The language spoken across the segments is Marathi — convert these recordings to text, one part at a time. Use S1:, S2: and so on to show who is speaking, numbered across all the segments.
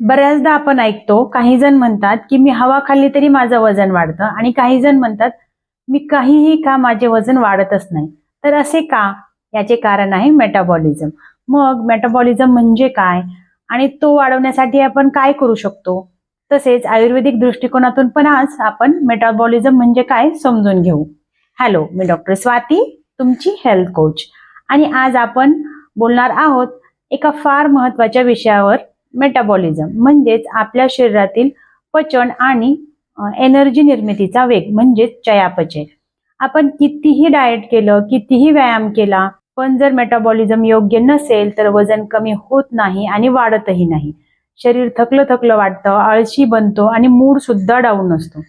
S1: बऱ्याचदा आपण ऐकतो काही जण म्हणतात की मी हवा खाल्ली तरी माझं वजन वाढतं आणि काही जण म्हणतात मी काहीही का माझे वजन वाढतच नाही. तर असे का? याचे कारण आहे मेटाबॉलिझम मग मेटाबॉलिझम म्हणजे काय? आणि तो वाढवण्यासाठी आपण काय करू शकतो? तसेच आयुर्वेदिक दृष्टिकोनातून पण आज आपण मेटाबॉलिझम म्हणजे काय समजून घेऊ. हॅलो मी डॉक्टर स्वाती तुमची हेल्थ कोच आणि आज आपण बोलणार आहोत एका फार महत्त्वाच्या विषयावर मेटाबॉलिझम म्हणजेच आपल्या शरीरातील पचन आणि एनर्जी निर्मितीचा वेग म्हणजेच चयापचय. आपण कितीही डाएट केलं कितीही व्यायाम केला पण जर मेटाबॉलिझम योग्य नसेल तर वजन कमी होत नाही आणि वाढतही नाही. शरीर थकलं थकलं वाटतं आळशी बनतो आणि मूड सुद्धा डाऊन असतो.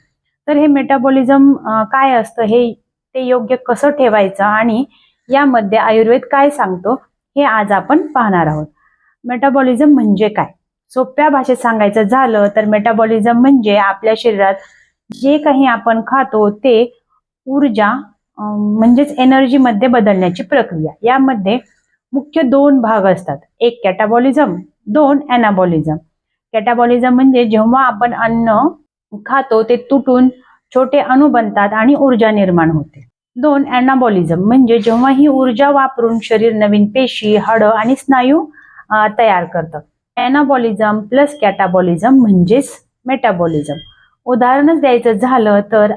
S1: तर हे मेटाबॉलिझम काय असतं हे ते योग्य कसं ठेवायचं आणि यामध्ये आयुर्वेद काय सांगतो हे आज आपण पाहणार आहोत. मेटाबॉलिझम म्हणजे काय? सोप्या भाषेत सांगायचं झालं तर मेटाबॉलिझम म्हणजे आपल्या शरीरात जे काही आपण खातो ते ऊर्जा म्हणजेच एनर्जीमध्ये बदलण्याची प्रक्रिया. यामध्ये मुख्य दोन भाग असतात. एक कॅटाबॉलिझम दोन अनाबॉलिझम कॅटाबॉलिझम म्हणजे जेव्हा आपण अन्न खातो ते तुटून छोटे अणु बनतात आणि ऊर्जा निर्माण होते. दोन अनाबॉलिझम म्हणजे जेव्हा ही ऊर्जा वापरून शरीर नवीन पेशी हड आणि स्नायू तयार करतं. अनाबॉलिझम प्लस कॅटाबॉलिझम म्हणजेच मेटाबॉलिझम उदाहरणच द्यायचं झालं तर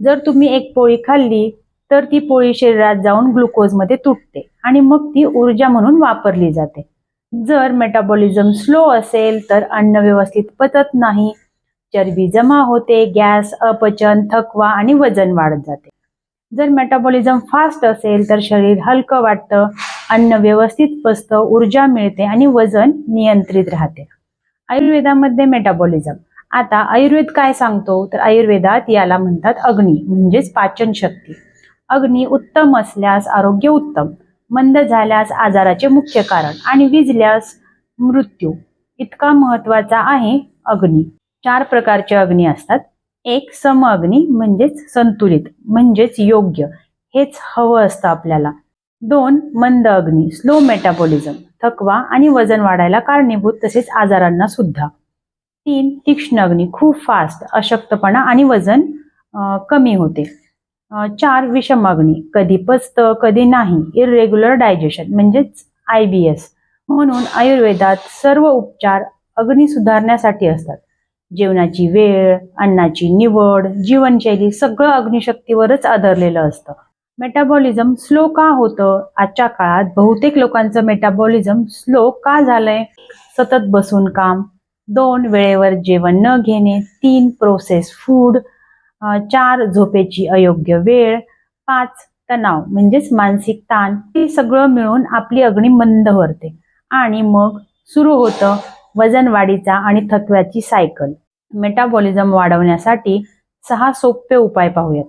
S1: जर तुम्ही एक पोळी खाल्ली तर ती पोळी शरीरात जाऊन ग्लुकोजमध्ये तुटते आणि मग ती ऊर्जा म्हणून वापरली जाते. जर मेटाबॉलिझम स्लो असेल तर अन्न व्यवस्थित पचत नाही चरबी जमा होते गॅस अपचन थकवा आणि वजन वाढत जाते. जर मेटाबॉलिझम फास्ट असेल तर शरीर हलकं वाटतं अन्न व्यवस्थित पचतं ऊर्जा मिळते आणि वजन नियंत्रित राहते. आयुर्वेदामध्ये मेटाबॉलिझम आता आयुर्वेद काय सांगतो? तर आयुर्वेदात याला म्हणतात अग्नी म्हणजेच पाचन शक्ती. अग्नी उत्तम असल्यास आरोग्य उत्तम मंद झाल्यास आजाराचे मुख्य कारण आणि विजल्यास मृत्यू. इतका महत्त्वाचा आहे अग्नी. चार प्रकारचे अग्नी असतात. एक सम अग्नी म्हणजेच संतुलित म्हणजेच योग्य. हेच हवं असतं आपल्याला. दोन मंद अग्नी स्लो मेटाबॉलिझम थकवा आणि वजन वाढायला कारणीभूत तसेच आजारांना सुद्धा. तीन तीक्ष्ण अग्नी खूप फास्ट अशक्तपणा आणि वजन कमी होते. चार विषम अग्नी कधी पचतं कधी नाही इरेग्युलर डायजेशन म्हणजेच आय बी एस म्हणून आयुर्वेदात सर्व उपचार अग्नी सुधारण्यासाठी असतात. जेवणाची वेळ अन्नाची निवड जीवनशैली सगळं अग्निशक्तीवरच आधारलेलं असतं. मेटाबॉलिझम स्लो का होतं? आजच्या काळात बहुतेक लोकांचं मेटाबॉलिझम स्लो का झालंय? सतत बसून काम दोन वेळेवर जेवण न घेणे तीन प्रोसेस फूड चार झोपेची अयोग्य वेळ पाच तणाव म्हणजेच मानसिक ताण हे सगळं मिळून आपली अग्नी मंद भरते. आणि मग सुरू होतं वजन वाढीचा आणि थकव्याची सायकल मेटाबॉलिझम वाढवण्यासाठी सहा सोपे उपाय पाहूयात.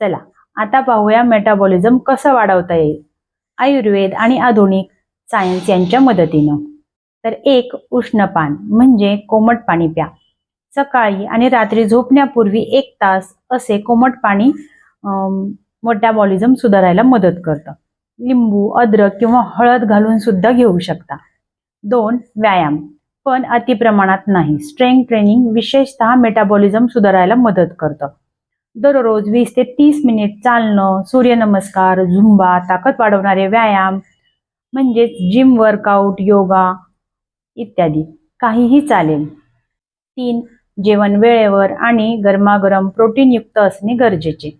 S1: चला आता पाहूया मेटाबॉलिझम कसं वाढवता येईल. आयुर्वेद आणि आधुनिक सायन्स यांच्या मदतीनं. तर एक उष्णपान म्हणजे कोमट पाणी प्या. सकाळी आणि रात्री झोपण्यापूर्वी एक तास असे कोमट पाणी मेटाबॉलिझम सुधारायला मदत करतं. लिंबू अद्रक किंवा हळद घालून सुद्धा घेऊ शकता. दोन व्यायाम. पण अति प्रमाणात नाही. स्ट्रेंथ ट्रेनिंग विशेषतः मेटाबॉलिझम सुधारायला मदत करतं. दररोज वीस ते तीस मिनिट चालणं सूर्यनमस्कार झुंबा ताकद वाढवणारे व्यायाम म्हणजेच जिम वर्कआउट योगा इत्यादी. काहीही चालेल. तीन जेवण वेळेवर आणि गरमागरम प्रोटीनयुक्त असणे गरजेचे.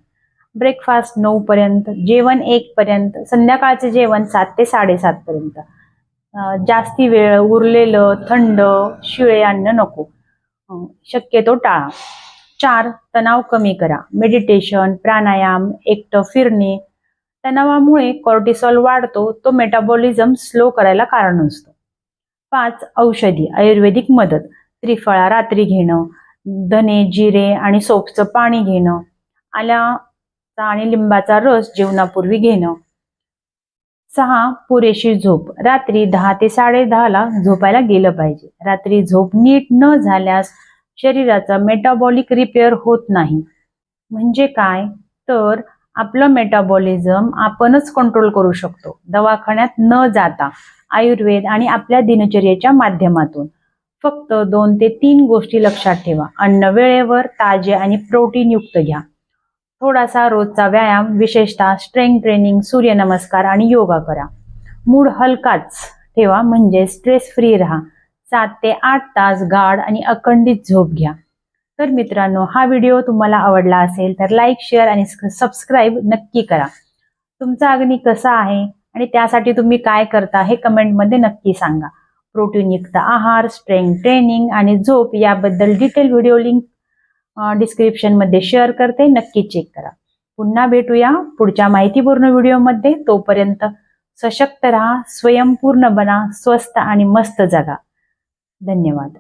S1: ब्रेकफास्ट नऊपर्यंत जेवण एकपर्यंत संध्याकाळचे जेवण सात ते साडेसातपर्यंत जास्ती वेळ उरलेलं थंड शिळे अन्न नको. शक्यतो टाळा. चार तणाव कमी करा. मेडिटेशन प्राणायाम एकटं फिरणे तणावामुळे कॉर्टिसॉल वाढतो तो मेटाबॉलिझम स्लो करायला कारण असतो. पाच औषधी आयुर्वेदिक मदत. त्रिफळा रात्री घेणं धने जिरे आणि सोपचं पाणी घेणं आल्याचा आणि लिंबाचा रस जेवणापूर्वी घेणं. सहा पुरेशी झोप. रात्री दहा ते साडे ला झोपायला गेलं पाहिजे. रात्री झोप नीट न झाल्यास शरीराचा मेटाबॉलिक रिपेअर होत नाही. म्हणजे काय? तर आपलं मेटाबॉलिझम आपणच कंट्रोल करू शकतो. दवाखान्यात न जाता. आयुर्वेद आणि आपल्या दिनचर्येच्या माध्यमातून. फक्त दोन ते तीन गोष्टी लक्षात ठेवा. अन्न वेळेवर ताजे आणि प्रोटीन युक्त घ्या. थोडासा रोजचा व्यायाम विशेषतः स्ट्रेंग ट्रेनिंग सूर्यनमस्कार आणि योगा करा. मूड हलकाच ठेवा म्हणजे स्ट्रेस फ्री राहा. सात ते आठ तास गाढ आणि अखंडित झोप घ्या. तर मित्रांनो हा व्हिडिओ तुम्हाला आवडला असेल तर लाईक शेअर आणि सबस्क्राईब नक्की करा. तुमचा अग्नी कसा आहे आणि त्यासाठी तुम्ही काय करता हे कमेंटमध्ये नक्की सांगा. प्रोटीनयुक्त आहार स्ट्रेंग ट्रेनिंग आणि झोप याबद्दल डिटेल व्हिडिओ लिंक डिस्क्रिप्शनमध्ये शेअर करते. नक्की चेक करा. पुन्हा भेटूया पुढच्या माहितीपूर्ण व्हिडिओमध्ये. तोपर्यंत सशक्त राहा स्वयंपूर्ण बना स्वस्त आणि मस्त जगा. धन्यवाद.